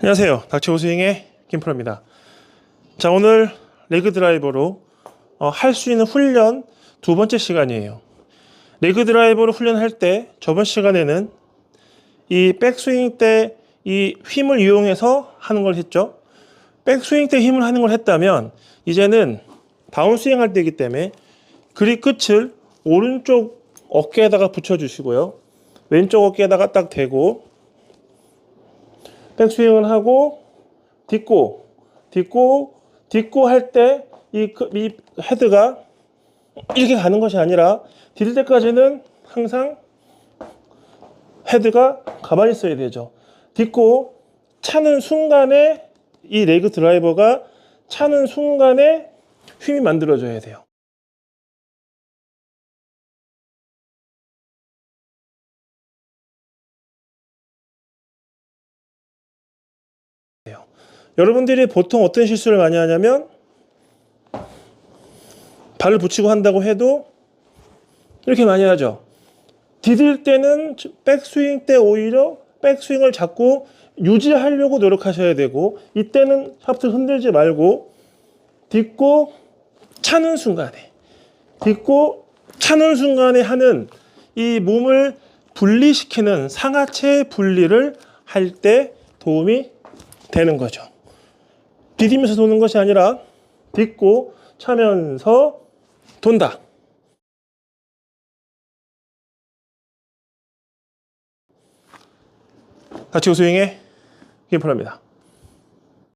안녕하세요. 닥치고 스윙의 김프로입니다. 자, 오늘 레그 드라이버로 어, 할 수 있는 훈련 두 번째 시간이에요. 레그 드라이버로 훈련할 때 저번 시간에는 이 백스윙 때 이 힘을 이용해서 하는 걸 했죠. 백스윙 때 힘을 하는 걸 했다면 이제는 다운스윙 할 때이기 때문에 그립 끝을 오른쪽 어깨에다가 붙여주시고요. 왼쪽 어깨에다가 딱 대고 백스윙을 하고 딛고 딛고 딛고 할 때 이 이 헤드가 이렇게 가는 것이 아니라 디딜 때까지는 항상 헤드가 가만히 있어야 되죠. 딛고 차는 순간에 이 레그 드라이버가 차는 순간에 힘이 만들어져야 돼요. 여러분들이 보통 어떤 실수를 많이 하냐면 발을 붙이고 한다고 해도 이렇게 많이 하죠. 디딜 때는 백스윙 때 오히려 백스윙을 잡고 유지하려고 노력하셔야 되고 이때는 샤프트 흔들지 말고 딛고 차는 순간에 딛고 차는 순간에 하는 이 몸을 분리시키는 상하체 분리를 할 때 도움이 되는 거죠. 디디면서 도는 것이 아니라 딛고 차면서 돈다. 다치고 스윙의 김프로입니다.